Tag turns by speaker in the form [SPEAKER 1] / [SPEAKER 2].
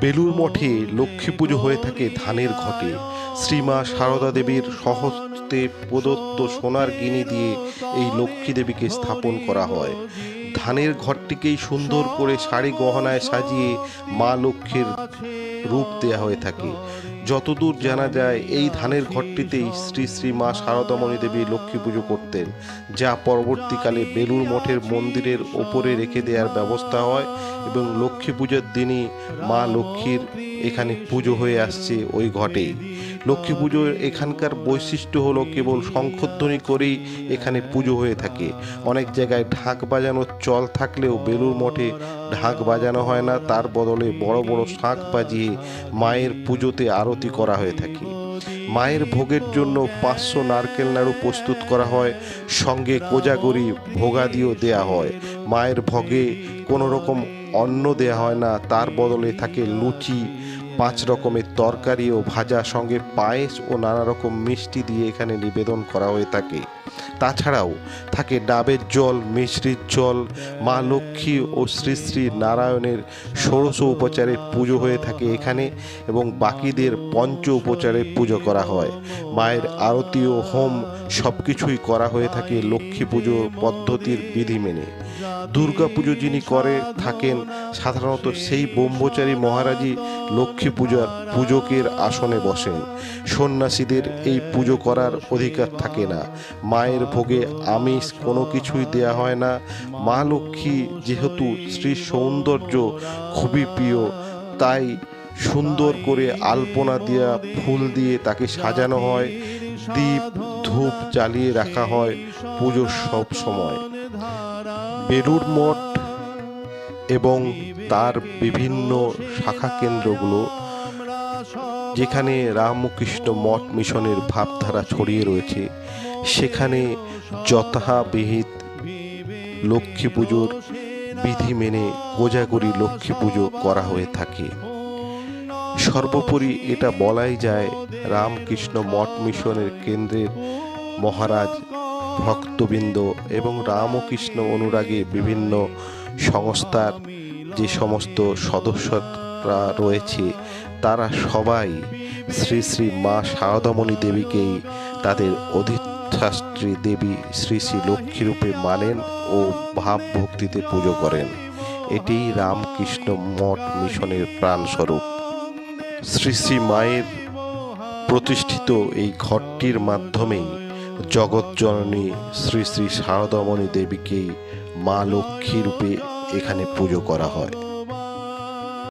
[SPEAKER 1] বেলুর মঠে লক্ষ্মী পুজো হয়ে থাকে ধানের ঘটে। শ্রীমা সারদা দেবীর সহস্তে প্রদত্ত সোনার গিনি দিয়ে এই লক্ষ্মী দেবীকে স্থাপন করা হয়। ধানের ঘরটিকেই সুন্দর করে শাড়ি গহনায় সাজিয়ে মা লক্ষ্মীর রূপ দেয়া হয়ে থাকে। যতদূর জানা যায়, এই ধানের ঘরটিতেই শ্রী শ্রী মা শারদামণি দেবী লক্ষ্মী পুজো করতেন, যা পরবর্তীকালে বেলুর মঠের মন্দিরের ওপরে রেখে দেওয়ার ব্যবস্থা হয় এবং লক্ষ্মী পুজোর দিনই মা লক্ষ্মীর এখানে পুজো হয়ে আসছে ওই ঘটেই। লক্ষ্মী পুজোর এখানকার বৈশিষ্ট্য হলো কেবল শঙ্খধ্বনি করেই এখানে পুজো হয়ে থাকে। অনেক জায়গায় ঢাক বাজানোর চল থাকলেও বেলুর মঠে ঢাক বাজানো হয় না, তার বদলে বড় বড় শাঁখ বাজিয়ে মায়ের পুজোতে আরতি করা হয়ে থাকে। মায়ের ভোগের জন্য পাঁচশো নারকেল নাড়ু প্রস্তুত করা হয়, সঙ্গে কোজাগরি ভোগাদিও দেয়া হয়। মায়ের ভোগে কোনো রকম অন্ন দেয়া হয় না, তার বদলে থাকে লুচি পাঁচ রকমের তরকারি ও ভাজা, সঙ্গে পায়েস ও নানা রকম মিষ্টি দিয়ে এখানে নিবেদন করা হয়ে থাকে। তাছাড়াও থাকে ডাবের জল মিশ্রির জল, মা লক্ষ্মী ও শ্রী শ্রী নারায়ণের ষোড়শ উপচারের পুজো হয়ে থাকে এখানে এবং বাকিদের পঞ্চ উপচারে পুজো করা হয়। মায়ের আরতি ও হোম সব কিছুই করা হয়ে থাকে লক্ষ্মী পুজো পদ্ধতির বিধি মেনে। দুর্গা পুজো যিনি করে থাকেন, সাধারণত সেই ব্রহ্মচারী মহারাজই লক্ষ্মী পূজার পূজকের আসনে বসেন। সন্ন্যাসীদের এই পুজো করার অধিকার থাকে না। মায়ের ভোগে আমিষ কোনো কিছুই দেয়া হয় না। মা লক্ষ্মী যেহেতু শ্রী সৌন্দর্য খুবই প্রিয়, তাই সুন্দর করে আলপনা দেওয়া ফুল দিয়ে তাকে সাজানো হয়। দীপ ধূপ জ্বালিয়ে রাখা হয় পুজোর সব সময়। বেলুর মঠ এবং তার বিভিন্ন শাখা কেন্দ্রগুলো, যেখানে রামকৃষ্ণ মঠ মিশনের ভাবধারা ছড়িয়ে রয়েছে, সেখানে যথাবিহিত লক্ষ্মী পুজোর বিধি মেনে কোজাগরি লক্ষ্মী পুজো করা হয়ে থাকে। সর্বোপরি এটা বলাই যায় রামকৃষ্ণ মঠ মিশনের কেন্দ্রের মহারাজ ভক্তবৃন্দ এবং রামকৃষ্ণ অনুরাগী বিভিন্ন সংস্থার যে সমস্ত সদস্যরা রয়েছে, তারা সবাই শ্রী শ্রী মা শারদামণি দেবীকেই তাদের অধিষ্ঠাত্রী দেবী শ্রী শ্রী লক্ষ্মীরূপে মানেন ও ভাব ভক্তিতে পুজো করেন। এটি রামকৃষ্ণ মঠ মিশনের প্রাণস্বরূপ। শ্রী শ্রী মায়ের প্রতিষ্ঠিত এই ঘরটির মাধ্যমেই জগৎজননী শ্রী শ্রী শারদামণি দেবীকেই মা লক্ষ্মী রূপে এখানে পুজো করা হয়।